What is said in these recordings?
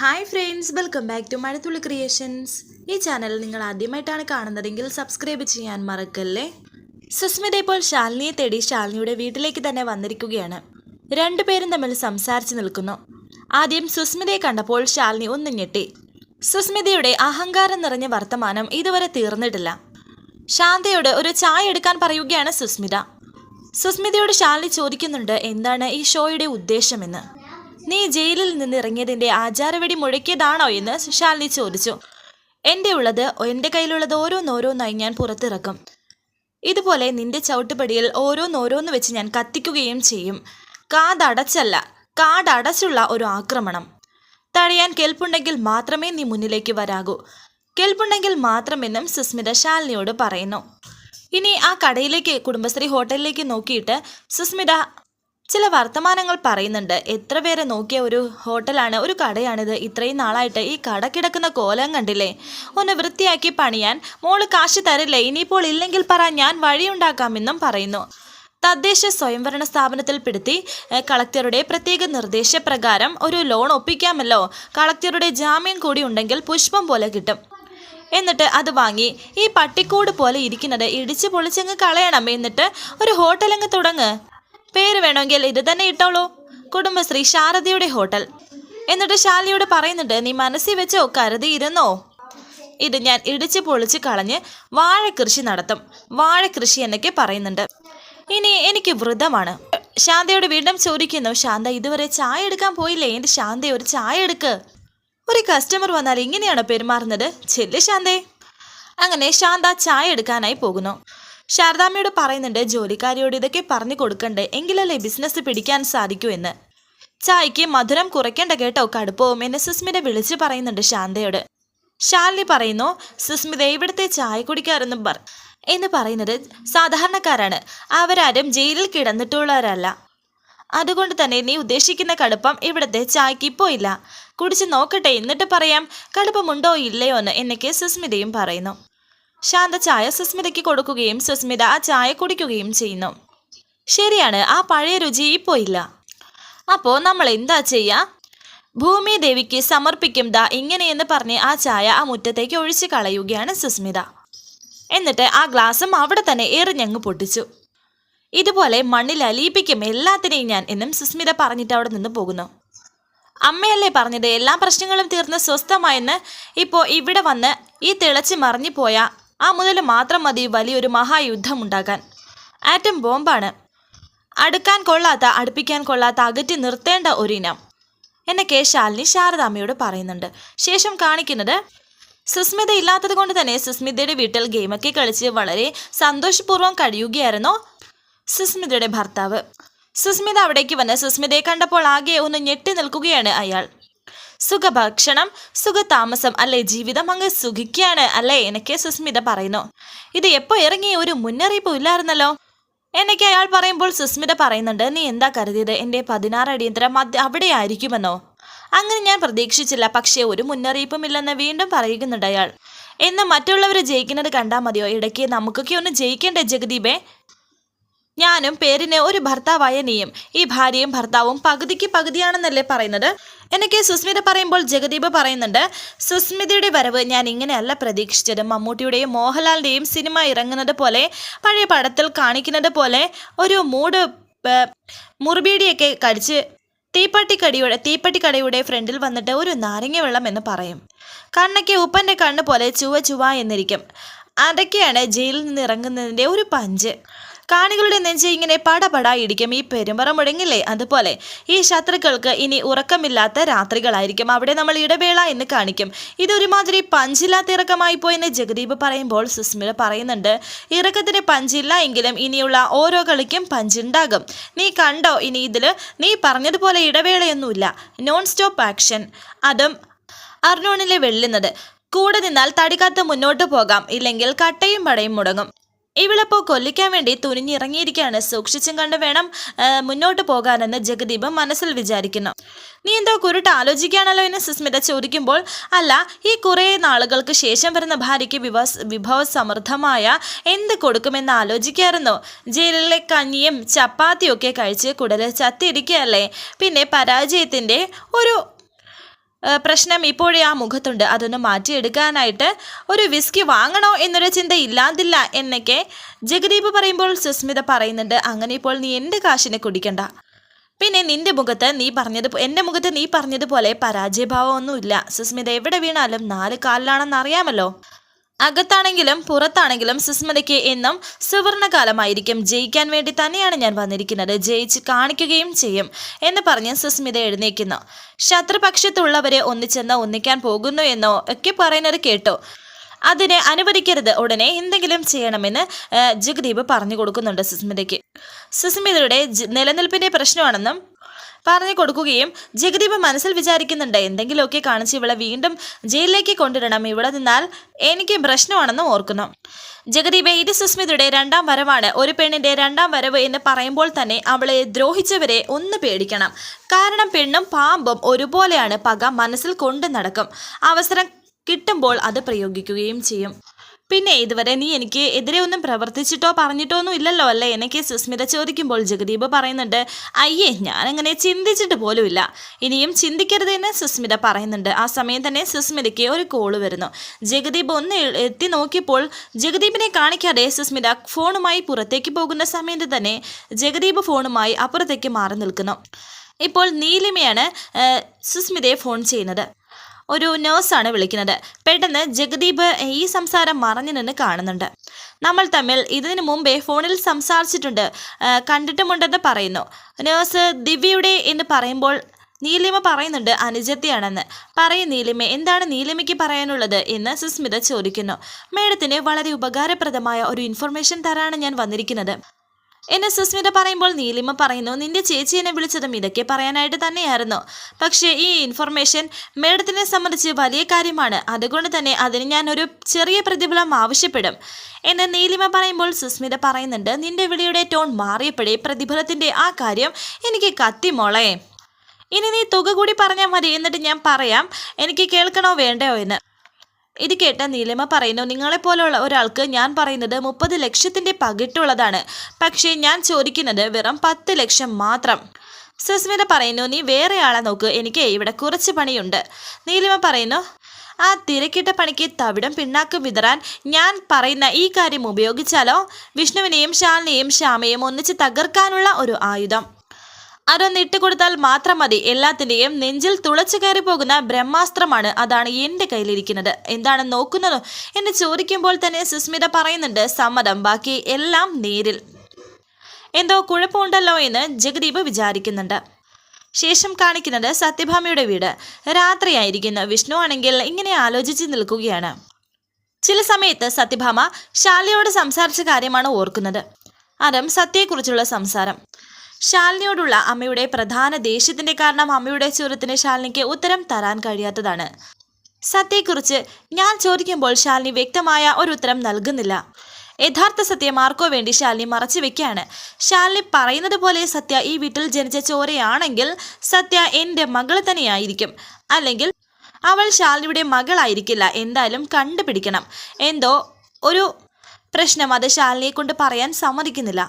Hi friends welcome back to Mazhathulli creations ഈ channel നിങ്ങൾ ആദ്യമായിട്ടാണ് കാണുന്നതെങ്കിൽ സബ്സ്ക്രൈബ് ചെയ്യാൻ മറക്കല്ലേ? സുസ്മിത ഇപ്പോൾ ശാലിനിയെ തേടി ശാലിനിയുടെ വീട്ടിലേക്ക് തന്നെ വന്നിരിക്കുകയാണ്. രണ്ടുപേരും തമ്മിൽ സംസാരിച്ചു നിൽക്കുന്നു. ആദ്യം സുസ്മിതയെ കണ്ടപ്പോൾ ശാലിനി ഒന്ന് ഞെട്ടി. സുസ്മിതയുടെ അഹങ്കാരം നിറഞ്ഞ വർത്തമാനം ഇതുവരെ തീർന്നിട്ടില്ല. ശാന്തയോട് ഒരു ചായ എടുക്കാൻ പറയുകയാണ് സുസ്മിത. സുസ്മിതയോട് ശാലിനി ചോദിക്കുന്നുണ്ട് എന്താണ് ഈ ഷോയുടെ ഉദ്ദേശമെന്ന്. നീ ജയിലിൽ നിന്ന് ഇറങ്ങിയതിന്റെ ആചാരവെടി മുഴക്കിയതാണോ എന്ന് ശാലിനി ചോദിച്ചു. എന്റെ ഉള്ളത് എന്റെ കയ്യിലുള്ളത് ഓരോന്നോരോന്നായി ഞാൻ പുറത്തിറക്കും. ഇതുപോലെ നിന്റെ ചവിട്ടുപടിയിൽ ഓരോന്നോരോന്ന് വെച്ച് ഞാൻ കത്തിക്കുകയും ചെയ്യും. കാതടച്ചല്ല കാടടച്ചുള്ള ഒരു ആക്രമണം. തടയാൻ കെൽപ്പുണ്ടെങ്കിൽ മാത്രമേ നീ മുന്നിലേക്ക് വരാകൂ. കെൽപ്പുണ്ടെങ്കിൽ മാത്രമെന്നും സുസ്മിത ശാലിനിയോട് പറയുന്നു. ഇനി ആ കടയിലേക്ക് കുടുംബശ്രീ ഹോട്ടലിലേക്ക് നോക്കിയിട്ട് സുസ്മിത ചില വർത്തമാനങ്ങൾ പറയുന്നുണ്ട്. എത്ര പേരെ നോക്കിയ ഒരു ഹോട്ടലാണ് ഒരു കടയാണിത്. ഇത്രയും നാളായിട്ട് ഈ കട കിടക്കുന്ന കോലം കണ്ടില്ലേ? ഒന്ന് വൃത്തിയാക്കി പണിയാൻ. മോൾ കാശ് തരില്ലേ? ഇനിയിപ്പോൾ ഇല്ലെങ്കിൽ പറ ഞാൻ വഴിയുണ്ടാക്കാമെന്നും പറയുന്നു. തദ്ദേശ സ്വയംഭരണ സ്ഥാപനത്തിൽ പെടുത്തി കളക്ടറുടെ പ്രത്യേക നിർദ്ദേശപ്രകാരം ഒരു ലോൺ ഒപ്പിക്കാമല്ലോ. കളക്ടറുടെ ജാമ്യം കൂടി ഉണ്ടെങ്കിൽ പുഷ്പം പോലെ കിട്ടും. എന്നിട്ട് അത് വാങ്ങി. ഈ പട്ടിക്കൂട് പോലെ ഇരിക്കുന്നത് ഇടിച്ചു പൊളിച്ചങ്ങ് കളയണം. എന്നിട്ട് ഒരു ഹോട്ടലങ്ങ് തുടങ്ങ്. പേര് വേണമെങ്കിൽ ഇത് തന്നെ ഇട്ടോളൂ. കുടുംബശ്രീ ശാരദയുടെ ഹോട്ടൽ. എന്നിട്ട് ശാലിയോട് പറയുന്നുണ്ട് നീ മനസ്സിൽ വെച്ചോ കരുതിയിരുന്നോ? ഇത് ഞാൻ ഇടിച്ച് പൊളിച്ച് കളഞ്ഞ് വാഴക്കൃഷി നടത്തും. വാഴക്കൃഷി എന്നൊക്കെ പറയുന്നുണ്ട്. ഇനി എനിക്ക് വ്രതമാണ്. ശാന്തയോട് വീണ്ടും ചോദിക്കുന്നു ശാന്ത ഇതുവരെ ചായ എടുക്കാൻ പോയില്ലേ? എന്റെ ശാന്ത ഒരു ചായ എടുക്ക്. ഒരു കസ്റ്റമർ വന്നാൽ ഇങ്ങനെയാണോ പെരുമാറുന്നത്? ചെല്ലു ശാന്തേ. അങ്ങനെ ശാന്ത ചായ എടുക്കാനായി പോകുന്നു. ശാരദാമ്മയോട് പറയുന്നുണ്ട് ജോലിക്കാരിയോട് ഇതൊക്കെ പറഞ്ഞു കൊടുക്കണ്ടേ എങ്കിലല്ലേ ബിസിനസ് പിടിക്കാൻ സാധിക്കൂ എന്ന്. ചായക്ക് മധുരം കുറയ്ക്കേണ്ട കേട്ടോ കടുപ്പവും എന്നെ സുസ്മിത വിളിച്ചു പറയുന്നുണ്ട് ശാന്തയോട്. ശാലിനി പറയുന്നു സുസ്മിത ഇവിടുത്തെ ചായ കുടിക്കാറെന്നും പറ എന്ന് പറയുന്നത് സാധാരണക്കാരാണ്. അവരാരും ജയിലിൽ കിടന്നിട്ടുള്ളവരല്ല. അതുകൊണ്ട് തന്നെ നീ ഉദ്ദേശിക്കുന്ന കടുപ്പം ഇവിടുത്തെ ചായക്ക് ഇപ്പോൾ ഇല്ല. കുടിച്ച് നോക്കട്ടെ എന്നിട്ട് പറയാം കടുപ്പമുണ്ടോ ഇല്ലയോ എന്ന് എന്നൊക്കെ സുസ്മിതയും പറയുന്നു. ശാന്ത ചായ സുസ്മിതയ്ക്ക് കൊടുക്കുകയും സുസ്മിത ആ ചായ കുടിക്കുകയും ചെയ്യുന്നു. ശരിയാണ് ആ പഴയ രുചി ഇപ്പോൾ ഇല്ല. അപ്പോ നമ്മൾ എന്താ ചെയ്യാ? ഭൂമി ദേവിക്ക് സമർപ്പിക്കും ദാ ഇങ്ങനെയെന്ന് പറഞ്ഞ് ആ ചായ ആ മുറ്റത്തേക്ക് ഒഴിച്ചു കളയുകയാണ് സുസ്മിത. എന്നിട്ട് ആ ഗ്ലാസും അവിടെ തന്നെ എറിഞ്ഞങ്ങ് പൊട്ടിച്ചു. ഇതുപോലെ മണ്ണിൽ അലിയിപ്പിക്കും എല്ലാത്തിനെയും ഞാൻ എന്നും സുസ്മിത പറഞ്ഞിട്ട് അവിടെ നിന്ന് പോകുന്നു. അമ്മയല്ലേ പറഞ്ഞത് എല്ലാ പ്രശ്നങ്ങളും തീർന്ന് സ്വസ്ഥമായെന്ന്? ഇപ്പോൾ ഇവിടെ വന്ന് ഈ തിളച്ച് മറിഞ്ഞു പോയ ആ മുതൽ മാത്രം മതി വലിയൊരു മഹായുദ്ധം ഉണ്ടാക്കാൻ ആറ്റം ബോംബാണ്. അടുക്കാൻ കൊള്ളാത്ത അടുപ്പിക്കാൻ കൊള്ളാത്ത അകറ്റി നിർത്തേണ്ട ഒരിനം. എന്നൊക്കെ ശാലിനി ശാരദാമ്മയോട് പറയുന്നുണ്ട്. ശേഷം കാണിക്കുന്നത് സുസ്മിത ഇല്ലാത്തത് കൊണ്ട് തന്നെ സുസ്മിതയുടെ വീട്ടിൽ ഗെയിമൊക്കെ കളിച്ച് വളരെ സന്തോഷപൂർവം കഴിയുകയായിരുന്നു സുസ്മിതയുടെ ഭർത്താവ്. സുസ്മിത അവിടേക്ക് വന്ന് സുസ്മിതയെ കണ്ടപ്പോൾ ആകെ ഒന്ന് ഞെട്ടി നിൽക്കുകയാണ് അയാൾ. സുഖഭക്ഷണം സുഖതാമസം അല്ലെ? ജീവിതം അങ്ങ് സുഖിക്കുകയാണ് അല്ലെ? എനിക്ക് സുസ്മിത പറയുന്നു. ഇത് എപ്പോ ഇറങ്ങിയ ഒരു മുന്നറിയിപ്പും ഇല്ലായിരുന്നല്ലോ? എന്നൊക്കെ അയാൾ പറയുമ്പോൾ സുസ്മിത പറയുന്നുണ്ട് നീ എന്താ കരുതിയത്? എന്റെ പതിനാറ് അടിയന്തരം അവിടെ ആയിരിക്കുമെന്നോ അങ്ങനെ ഞാൻ പ്രതീക്ഷിച്ചില്ല പക്ഷേ ഒരു മുന്നറിയിപ്പും ഇല്ലെന്ന് വീണ്ടും പറയുന്നുണ്ട് അയാൾ. എന്ന് മറ്റുള്ളവർ ജയിക്കുന്നത് കണ്ടാൽ മതിയോ? ഇടയ്ക്ക് നമുക്കൊക്കെ ഒന്ന് ജയിക്കേണ്ടേ ജഗദീപേ? ഞാനും പേരിന് ഒരു ഭർത്താവായ നീയും. ഈ ഭാര്യയും ഭർത്താവും പകുതിക്ക് പകുതിയാണെന്നല്ലേ പറയുന്നത്? എനിക്ക് സുസ്മിത പറയുമ്പോൾ ജഗദീപ് പറയുന്നുണ്ട് സുസ്മിതയുടെ വരവ് ഞാൻ ഇങ്ങനെയല്ല പ്രതീക്ഷിച്ചത്. മമ്മൂട്ടിയുടെയും മോഹൻലാലിന്റെയും സിനിമ ഇറങ്ങുന്നത് പോലെ പഴയ പടത്തിൽ കാണിക്കുന്നത് പോലെ ഒരു മൂട് മുറിബീടിയൊക്കെ കടിച്ച് തീപ്പട്ടിക്കടിയുടെ തീപ്പട്ടിക്കടയുടെ ഫ്രണ്ടിൽ വന്നിട്ട് ഒരു നാരങ്ങ വെള്ളം എന്ന് പറയും. കണ്ണൊക്കെ ഉപ്പന്റെ കണ്ണ് പോലെ ചുവ ചുവ എന്നിരിക്കും. അതൊക്കെയാണ് ജയിലിൽ നിന്ന് ഇറങ്ങുന്നതിന്റെ ഒരു പഞ്ച്. കാണികളുടെ നെഞ്ച് ഇങ്ങനെ ഇടിക്കും ഈ പെരുമ്പറ മുടങ്ങില്ലേ അതുപോലെ ഈ ശത്രുക്കൾക്ക് ഇനി ഉറക്കമില്ലാത്ത രാത്രികളായിരിക്കും. അവിടെ നമ്മൾ ഇടവേള എന്ന് കാണിക്കും. ഇതൊരുമാതിരി പഞ്ചില്ലാത്ത ഇറക്കമായി പോയെന്ന് ജഗദീപ് പറയുമ്പോൾ സുസ്മിത പറയുന്നുണ്ട്. ഇറക്കത്തിന് പഞ്ചില്ല എങ്കിലും ഇനിയുള്ള ഓരോ കളിക്കും പഞ്ചുണ്ടാകും. നീ കണ്ടോ? ഇനി ഇതിൽ നീ പറഞ്ഞതുപോലെ ഇടവേളയൊന്നുമില്ല. നോൺ സ്റ്റോപ്പ് ആക്ഷൻ അതും അർണോണിലെ വെള്ളുന്നത്. കൂടെ നിന്നാൽ തടികാത്ത് മുന്നോട്ട് പോകാം. ഇല്ലെങ്കിൽ കട്ടയും പടയും മുടങ്ങും. ഇവളിപ്പോൾ കൊല്ലിക്കാൻ വേണ്ടി തുനിഞ്ഞിറങ്ങിയിരിക്കുകയാണ്. സൂക്ഷിച്ചും കണ്ട് വേണം മുന്നോട്ട് പോകാനെന്ന് ജഗദീപ് മനസ്സിൽ വിചാരിക്കുന്നു. നീ എന്തോ കുരുട്ട് ആലോചിക്കുകയാണല്ലോ എന്ന് സുസ്മിത ചോദിക്കുമ്പോൾ അല്ല ഈ കുറേ നാളുകൾക്ക് ശേഷം വരുന്ന ഭാര്യയ്ക്ക് വിഭവ സമൃദ്ധമായ എന്ത് കൊടുക്കുമെന്ന് ആലോചിക്കായിരുന്നു. ജയിലിലെ കഞ്ഞിയും ചപ്പാത്തിയും ഒക്കെ കഴിച്ച് കുടലിൽ ചത്തിരിക്കുകയല്ലേ പിന്നെ പരാജയത്തിന്റെ ഒരു പ്രശ്നം ഇപ്പോഴേ ആ മുഖത്തുണ്ട്. അതൊന്ന് മാറ്റിയെടുക്കാനായിട്ട് ഒരു വിസ്കി വാങ്ങണോ എന്നൊരു ചിന്ത ഇല്ലാതില്ല എന്നൊക്കെ ജഗദീപ് പറയുമ്പോൾ സുസ്മിത പറയുന്നുണ്ട്. അങ്ങനെ ഇപ്പോൾ നീ എന്റെ കാശിനെ കുടിക്കണ്ട? പിന്നെ നിന്റെ മുഖത്ത് നീ പറഞ്ഞത് എന്റെ മുഖത്ത് നീ പറഞ്ഞതുപോലെ പരാജയഭാവമൊന്നുമില്ല. സുസ്മിത എവിടെ വീണാലും നാല് കാലിലാണെന്ന് അറിയാമല്ലോ അകത്താണെങ്കിലും പുറത്താണെങ്കിലും സുസ്മിതയ്ക്ക് എന്നും സുവർണകാലമായിരിക്കും. ജയിക്കാൻ വേണ്ടി തന്നെയാണ് ഞാൻ വന്നിരിക്കുന്നത്. ജയിച്ച് കാണിക്കുകയും ചെയ്യും എന്ന് പറഞ്ഞ് സുസ്മിത എഴുന്നേക്കുന്നു. ശത്രുപക്ഷത്തുള്ളവരെ ഒന്നിച്ചെന്ന് ഒന്നിക്കാൻ പോകുന്നു എന്നോ ഒക്കെ പറയുന്നത് കേട്ടോ. അതിനെ അനുവദിക്കരുത്. ഉടനെ എന്തെങ്കിലും ചെയ്യണമെന്ന് ജഗദീപ് പറഞ്ഞു കൊടുക്കുന്നുണ്ട് സുസ്മിതയ്ക്ക്. സുസ്മിതയുടെ നിലനിൽപ്പിന്റെ പ്രശ്നമാണെന്നും പറഞ്ഞു കൊടുക്കുകയും ജഗദീപ് മനസ്സിൽ വിചാരിക്കുന്നുണ്ട് എന്തെങ്കിലുമൊക്കെ കാണിച്ച് ഇവളെ വീണ്ടും ജയിലിലേക്ക് കൊണ്ടുവരണം. ഇവിടെ നിന്നാൽ എനിക്ക് പ്രശ്നമാണെന്ന് ഓർക്കുന്നു. ജഗദീപ് ഇത് സുസ്മിതയുടെ രണ്ടാം വരവാണ്. ഒരു പെണ്ണിന്റെ രണ്ടാം വരവ് എന്ന് പറയുമ്പോൾ തന്നെ അവളെ ദ്രോഹിച്ചവരെ ഒന്ന് പേടിക്കണം. കാരണം പെണ്ണും പാമ്പും ഒരുപോലെയാണ് പക മനസ്സിൽ കൊണ്ടു നടക്കും. അവസരം കിട്ടുമ്പോൾ അത് പ്രയോഗിക്കുകയും ചെയ്യും. പിന്നെ ഇതുവരെ നീ എനിക്ക് എതിരെ ഒന്നും പ്രവർത്തിച്ചിട്ടോ പറഞ്ഞിട്ടോ ഒന്നും ഇല്ലല്ലോ അല്ലേ? എനിക്ക് സുസ്മിത ചോദിക്കുമ്പോൾ ജഗദീപ് പറയുന്നുണ്ട് അയ്യേ ഞാനങ്ങനെ ചിന്തിച്ചിട്ട് പോലുമില്ല ഇനിയും ചിന്തിക്കരുത് എന്ന് സുസ്മിത പറയുന്നുണ്ട്. ആ സമയം തന്നെ സുസ്മിതയ്ക്ക് ഒരു കോൾ വരുന്നു. ജഗദീപ് ഒന്ന് എത്തി നോക്കിയപ്പോൾ ജഗദീപിനെ കാണിക്കാതെ സുസ്മിത ഫോണുമായി പുറത്തേക്ക് പോകുന്ന സമയത്ത് തന്നെ ജഗദീപ് ഫോണുമായി അപ്പുറത്തേക്ക് മാറി നിൽക്കുന്നു. ഇപ്പോൾ നീലിമയാണ് സുസ്മിതയെ ഫോൺ ചെയ്യുന്നത്. ഒരു നേഴ്സാണ് വിളിക്കുന്നത്. പെട്ടെന്ന് ജഗദീപ് ഈ സംസാരം മറഞ്ഞു നിന്ന് കാണുന്നുണ്ട്. നമ്മൾ തമ്മിൽ ഇതിനു മുമ്പേ ഫോണിൽ സംസാരിച്ചിട്ടുണ്ട്. കണ്ടിട്ടുമുണ്ടെന്ന് പറയുന്നു. നേഴ്സ് ദിവ്യയുടെ എന്ന് പറയുമ്പോൾ നീലിമ പറയുന്നുണ്ട് അനുജത്തിയാണെന്ന്. പറയും നീലിമ എന്താണ് നീലിമയ്ക്ക് പറയാനുള്ളത് എന്ന് സുസ്മിത ചോദിക്കുന്നു. മേഡത്തിന് വളരെ ഉപകാരപ്രദമായ ഒരു ഇൻഫർമേഷൻ തരാണ് ഞാൻ വന്നിരിക്കുന്നത്. എന്നെ സുസ്മിത പറയുമ്പോൾ നീലിമ പറയുന്നു നിന്റെ ചേച്ചി എന്നെ വിളിച്ചതും ഇതൊക്കെ പറയാനായിട്ട് തന്നെയായിരുന്നു. പക്ഷേ ഈ ഇൻഫർമേഷൻ മേഡത്തിനെ സംബന്ധിച്ച് വലിയ കാര്യമാണ്. അതുകൊണ്ട് തന്നെ അതിന് ഞാൻ ഒരു ചെറിയ പ്രതിഫലം ആവശ്യപ്പെടും. എന്ന് നീലിമ പറയുമ്പോൾ സുസ്മിത പറയുന്നുണ്ട് നിന്റെ വിളിയുടെ ടോൺ മാറിയപ്പോഴേ പ്രതിഫലത്തിന്റെ ആ കാര്യം എനിക്ക് കത്തി മോളെ. ഇനി നീ തുക കൂടി പറഞ്ഞാൽ മതി എന്നിട്ട് ഞാൻ പറയാം. എനിക്ക് കേൾക്കണോ വേണ്ടയോ എന്ന്. ഇത് കേട്ട നീലിമ പറയുന്നു നിങ്ങളെപ്പോലുള്ള ഒരാൾക്ക് ഞാൻ പറയുന്നത് മുപ്പത് ലക്ഷത്തിന്റെ പകിട്ടുള്ളതാണ്. പക്ഷേ ഞാൻ ചോദിക്കുന്നത് വെറും പത്ത് ലക്ഷം മാത്രം. സുസ്മിത പറയുന്നു നീ വേറെ ആളെ നോക്ക് എനിക്ക് ഇവിടെ കുറച്ച് പണിയുണ്ട്. നീലിമ പറയുന്നു ആ തിരക്കിട്ട പണിക്ക് തവിടം പിണ്ണാക്ക് വിതറാൻ ഞാൻ പറയുന്ന ഈ കാര്യം ഉപയോഗിച്ചാലോ? വിഷ്ണുവിനെയും ശാലിനെയും ശ്യാമയും ഒന്നിച്ച് തകർക്കാനുള്ള ഒരു ആയുധം. അതൊന്ന് ഇട്ടുകൊടുത്താൽ മാത്രം മതി. എല്ലാത്തിന്റെയും നെഞ്ചിൽ തുളച്ചു കയറി പോകുന്ന ബ്രഹ്മാസ്ത്രമാണ് അതാണ് എന്റെ കയ്യിലിരിക്കുന്നത്. എന്താണ് നോക്കുന്നത്? എന്ന് ചോദിക്കുമ്പോൾ തന്നെ സുസ്മിത പറയുന്നുണ്ട് സമ്മതം. ബാക്കി എല്ലാം നേരിൽ. എന്തോ കുഴപ്പമുണ്ടല്ലോ എന്ന് ജഗദീപ് വിചാരിക്കുന്നുണ്ട്. ശേഷം കാണിക്കുന്നത് സത്യഭാമയുടെ വീട്. രാത്രിയായിരിക്കുന്നു. വിഷ്ണു ആണെങ്കിൽ ഇങ്ങനെ ആലോചിച്ച് നിൽക്കുകയാണ്. ചില സമയത്ത് സത്യഭാമ ശാലിയോട് സംസാരിച്ച കാര്യമാണ് ഓർക്കുന്നത്. അതും സത്യയെക്കുറിച്ചുള്ള സംസാരം. ശാലിനിയോടുള്ള അമ്മയുടെ പ്രധാന ദേഷ്യത്തിന്റെ കാരണം അമ്മയുടെ ചോദ്യത്തിന് ശാലിനിക്ക് ഉത്തരം തരാൻ കഴിയാത്തതാണ്. സത്യയെക്കുറിച്ച് ഞാൻ ചോദിക്കുമ്പോൾ ശാലിനി വ്യക്തമായ ഒരു ഉത്തരം നൽകുന്നില്ല. യഥാർത്ഥ സത്യം മാർക്കോ വേണ്ടി ശാലിനി മറച്ചു വെക്കുകയാണ്. ശാലിനി പറയുന്നത് പോലെ സത്യ ഈ വീട്ടിൽ ജനിച്ച ചോരയാണെങ്കിൽ സത്യ എന്റെ മകൾ തന്നെയായിരിക്കും. അല്ലെങ്കിൽ അവൾ ശാലിനിയുടെ മകളായിരിക്കില്ല. എന്തായാലും കണ്ടുപിടിക്കണം. എന്തോ ഒരു പ്രശ്നം അത് ശാലിനിയെ കൊണ്ട് പറയാൻ സമ്മതിക്കുന്നില്ല.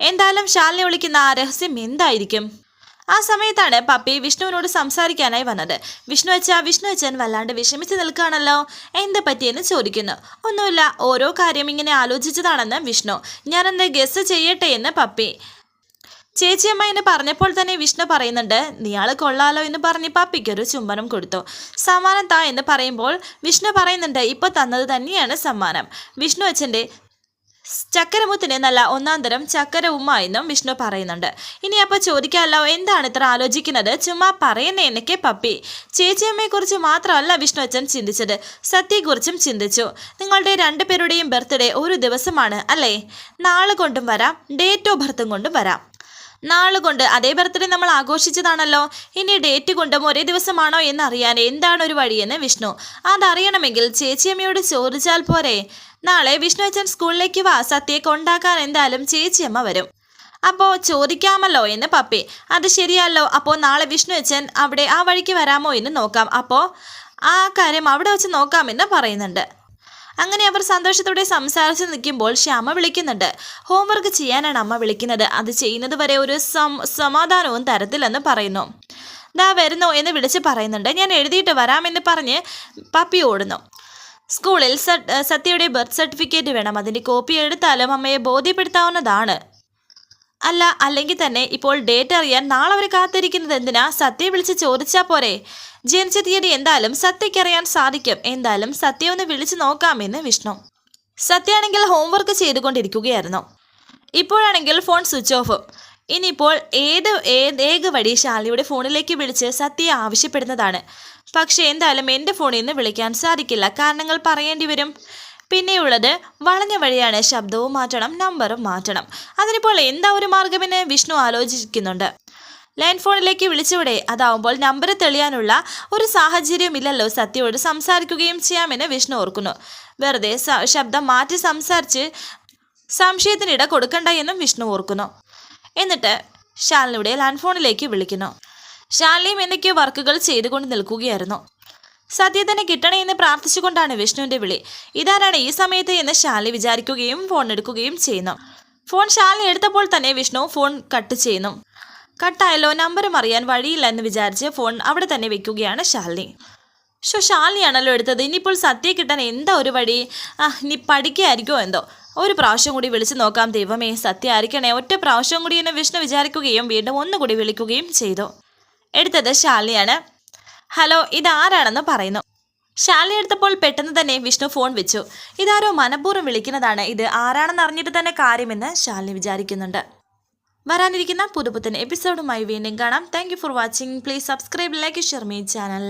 എന്തായാലും ശാലിനി വിളിക്കുന്ന ആ രഹസ്യം എന്തായിരിക്കും? ആ സമയത്താണ് പപ്പി വിഷ്ണുവിനോട് സംസാരിക്കാനായി വന്നത്. വിഷ്ണു അച്ഛ വിഷ്ണു അച്ഛൻ വല്ലാണ്ട് വിഷമിച്ച് നിൽക്കുകയാണല്ലോ. എന്ത് പറ്റിയെന്ന് ചോദിക്കുന്നു. ഒന്നുമില്ല ഓരോ കാര്യം ഇങ്ങനെ ആലോചിച്ചതാണെന്ന് വിഷ്ണു. ഞാനെന്ത് ഗസ് ചെയ്യട്ടെ എന്ന് പപ്പി. ചേച്ചിയമ്മ എന്ന് പറഞ്ഞപ്പോൾ തന്നെ വിഷ്ണു പറയുന്നുണ്ട് നീയാൾ കൊള്ളാലോ എന്ന് പറഞ്ഞ് പപ്പിക്കൊരു ചുംബനം കൊടുത്തു. സമ്മാനം താ എന്ന് പറയുമ്പോൾ വിഷ്ണു പറയുന്നുണ്ട് ഇപ്പോൾ തന്നത് തന്നെയാണ് സമ്മാനം. വിഷ്ണു അച്ഛന്റെ ചക്കരമുത്തിന് നല്ല ഒന്നാം തരം ചക്കര എന്നും വിഷ്ണു പറയുന്നുണ്ട്. ഇനി അപ്പോൾ ചോദിക്കാമല്ലോ എന്താണ് ഇത്ര ആലോചിക്കുന്നത്? ചുമ്മാ പറയുന്ന എന്നൊക്കെ പപ്പി. ചേച്ചിയമ്മയെക്കുറിച്ച് മാത്രമല്ല വിഷ്ണു അച്ഛൻ ചിന്തിച്ചത്. സത്യയെക്കുറിച്ചും ചിന്തിച്ചു. നിങ്ങളുടെ രണ്ടുപേരുടെയും ബർത്ത്ഡേ ഒരു ദിവസമാണ് അല്ലേ? നാളെ കൊണ്ടും വരാം ഡേറ്റ് ഓഫ് ബർത്തും കൊണ്ടും വരാം. നാൾ കൊണ്ട് അതേ ബർത്ത്ഡേ നമ്മൾ ആഘോഷിച്ചതാണല്ലോ. ഇനി ഡേറ്റ് കൊണ്ടും ഒരേ ദിവസമാണോ എന്നറിയാൻ എന്താണ് ഒരു വഴിയെന്ന് വിഷ്ണു. അതറിയണമെങ്കിൽ ചേച്ചിയമ്മയോട് ചോദിച്ചാൽ പോരെ. നാളെ വിഷ്ണു അച്ഛൻ സ്കൂളിലേക്ക് വാ. സത്യയെ കൊണ്ടാക്കാൻ എന്തായാലും ചേച്ചിയമ്മ വരും. അപ്പോൾ ചോദിക്കാമല്ലോ എന്ന് പപ്പി. അത് ശരിയല്ലോ. അപ്പോൾ നാളെ വിഷ്ണു അച്ഛൻ അവിടെ ആ വഴിക്ക് വരാമോ എന്ന് നോക്കാം. അപ്പോൾ ആ കാര്യം അവിടെ വെച്ച് നോക്കാമെന്ന് പറയുന്നുണ്ട്. അങ്ങനെ അവർ സന്തോഷത്തോടെ സംസാരിച്ച് നിൽക്കുമ്പോൾ ശ്യാമ വിളിക്കുന്നുണ്ട്. ഹോംവർക്ക് ചെയ്യാനാണ് അമ്മ വിളിക്കുന്നത്. അത് ചെയ്യുന്നത് വരെ ഒരു സമാധാനവും തരത്തില്ലെന്ന് പറയുന്നു. ദാ വരുന്നു എന്ന് വിളിച്ച് പറയുന്നുണ്ട്. ഞാൻ എഴുതിയിട്ട് വരാമെന്ന് പറഞ്ഞ് പപ്പി ഓടുന്നു. സ്കൂളിൽ സത്യയുടെ ബർത്ത് സർട്ടിഫിക്കറ്റ് വേണം. അതിന്റെ കോപ്പി എടുത്താലും അമ്മയെ ബോധ്യപ്പെടുത്താവുന്നതാണ്. അല്ല അല്ലെങ്കിൽ തന്നെ ഇപ്പോൾ ഡേറ്റ് അറിയാൻ നാളെ അവർ കാത്തിരിക്കുന്നത് എന്തിനാ? സത്യ വിളിച്ച് ചോദിച്ചാൽ പോരെ. ജനിച്ച തീയതി എന്തായാലും സത്യക്കറിയാൻ സാധിക്കും. എന്തായാലും സത്യ ഒന്ന് വിളിച്ച് നോക്കാമെന്ന് വിഷ്ണു. സത്യയാണെങ്കിൽ ഹോംവർക്ക് ചെയ്തുകൊണ്ടിരിക്കുകയായിരുന്നു. ഇപ്പോഴാണെങ്കിൽ ഫോൺ സ്വിച്ച് ഓഫ് ഇനിയിപ്പോൾ ഏത് ഏത് ഏക വഴി ശാലിയുടെ ഫോണിലേക്ക് വിളിച്ച് സത്യ ആവശ്യപ്പെടുന്നതാണ്. പക്ഷേ എന്തായാലും എന്റെ ഫോണിൽ നിന്ന് വിളിക്കാൻ സാധിക്കില്ല. കാരണങ്ങൾ പറയേണ്ടി വരും. പിന്നെയുള്ളത് വളഞ്ഞ വഴിയാണ് ശബ്ദവും മാറ്റണം നമ്പറും മാറ്റണം. അതിനിപ്പോൾ എന്താ ഒരു മാർഗമെന്ന് വിഷ്ണു ആലോചിക്കുന്നുണ്ട്. ലൈൻ ഫോണിലേക്ക് വിളിച്ചുവിടെ അതാവുമ്പോൾ നമ്പർ തെളിയാനുള്ള ഒരു സാഹചര്യമില്ലല്ലോ സത്യയോട് സംസാരിക്കുകയും ചെയ്യാമെന്ന് വിഷ്ണു ഓർക്കുന്നു. വെറുതെ ശബ്ദം മാറ്റി സംസാരിച്ച് സംശയത്തിനിട കൊടുക്കണ്ട എന്നും വിഷ്ണു ഓർക്കുന്നു. എന്നിട്ട് ശാലിനിയുടെ ലാൻഡ് ഫോണിലേക്ക് വിളിക്കുന്നു. ശാലിനിയും എന്തൊക്കെയോ വർക്കുകൾ ചെയ്തുകൊണ്ട് നിൽക്കുകയായിരുന്നു. സത്യ തന്നെ കിട്ടണേ എന്ന് പ്രാർത്ഥിച്ചുകൊണ്ടാണ് വിഷ്ണുവിന്റെ വിളി. ഇതാരാണ് ഈ സമയത്ത് എന്ന് ശാലി വിചാരിക്കുകയും ഫോൺ എടുക്കുകയും ചെയ്യുന്നു. ഫോൺ ശാലിനി എടുത്തപ്പോൾ തന്നെ വിഷ്ണു ഫോൺ കട്ട് ചെയ്യുന്നു. കട്ടായല്ലോ നമ്പറും അറിയാൻ വഴിയില്ല എന്ന് വിചാരിച്ച് ഫോൺ അവിടെ തന്നെ വെക്കുകയാണ് ശാലിനി. ഷോ ശാലിനിയാണല്ലോ എടുത്തത്. ഇനിയിപ്പോൾ സത്യ കിട്ടാൻ എന്താ ഒരു വഴി? ആ ഇനി പഠിക്കുകയായിരിക്കോ എന്തോ? ഒരു പ്രാവശ്യം കൂടി വിളിച്ചു നോക്കാം ദൈവമേ. സത്യ ആയിരിക്കണേ. ഒറ്റ പ്രാവശ്യം കൂടി എന്നെ വിഷ്ണു വിചാരിക്കുകയും വീണ്ടും ഒന്നുകൂടി വിളിക്കുകയും ചെയ്തു. എടുത്തത് ശാലിനിയാണ്. ഹലോ ഇതാരാണെന്ന് പറയുന്നു. ശാലിനി എടുത്തപ്പോൾ പെട്ടെന്ന് തന്നെ വിഷ്ണു ഫോൺ വെച്ചു. ഇതാരോ മനഃപൂർവം വിളിക്കുന്നതാണ്. ഇത് ആരാണെന്ന് അറിഞ്ഞിട്ട് തന്നെ കാര്യമെന്ന് ശാലിനി വിചാരിക്കുന്നുണ്ട്. വരാനിരിക്കുന്ന പുതുപുത്തൻ എപ്പിസോഡുമായി വീണ്ടും കാണാം. Thank for watching please subscribe like share me channel